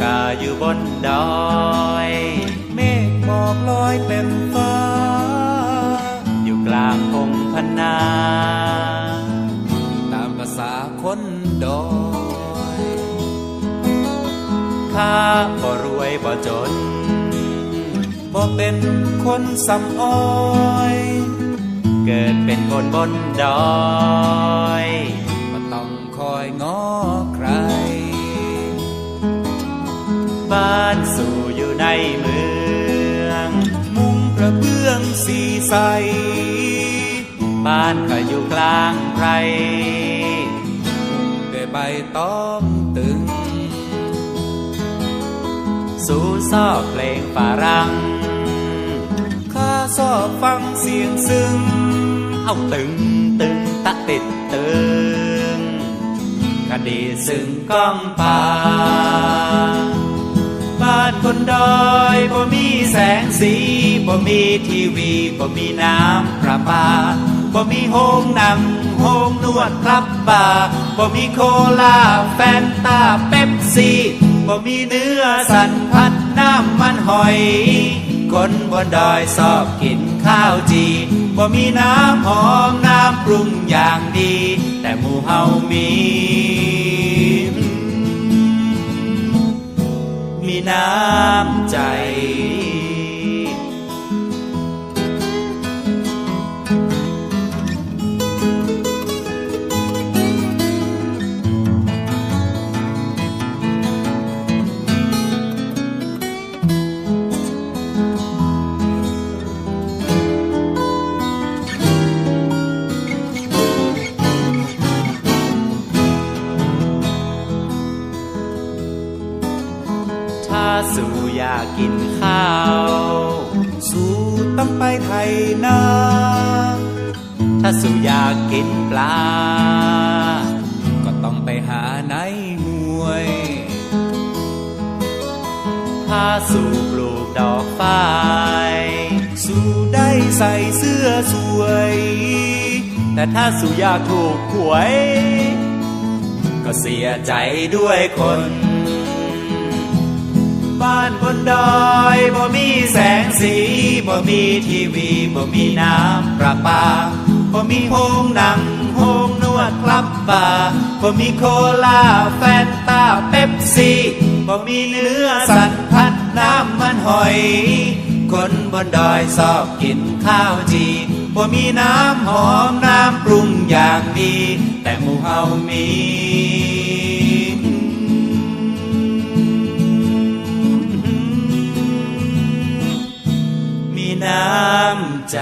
ข้าอยู่บนดอย เมฆหมอกลอยเต็มฟ้า อยู่กลางพงพนา ตามภาษาคนดอยข้าบ่รวยบ่จนบ่เป็นคนสำอ้อย เกิดเป็นคนบนดอย บ้านสู่อยู่ในเมือง มุงกระเบื้องสีใส บ้านก็อยู่กลางไพรด้วยใบตองตึง สู่ซอกเพลงฝรั่งข้าชอบฟังเสียงซึ้ง เอาตึงตึงตะติดตึงคดีซึ่งก้องป่าานคนดอยบ่มีแสงสีบ่มีทีวีบ่มีน้ำประปาบ่มีโฮงหนังโฮงนวดครับบาร์บ่มีโคลาแฟนตาเป๊ปซี่บ่มีเนื้อสันพัดน้ำมันหอย คนบนดอยชอบกินข้าวจีบ่มีน้ำหอมน้ำปรุงอย่างดี แต่หมู่เฮามี สู่อยากกินข้าว สู่ต้องไปไทยนาถ้าสู่อยากกินปลา ก็ต้องไปหาในห้วย ถ้าสู่ปลูกดอกฝ้ายสู่ได้ใส่เสื้อสวย แต่ถ้าสู่อยากถูกหวย ก็เสียใจด้วยคนานบนดอยบ่มีแสงสีบ่มีทีวีบ่มีน้ำประปาบ่มีโฮงหนังโฮงนวดคลับบาร์บ่มีโคลาแฟนตาเป๊ปซี่บ่มีเนื้อสันพัดน้ำมันหอย คนบนดอยชอบกินข้าวจีบ่มีน้ำหอมน้ำปรุงอย่างดี แต่หมู่เฮามี น้ำใจ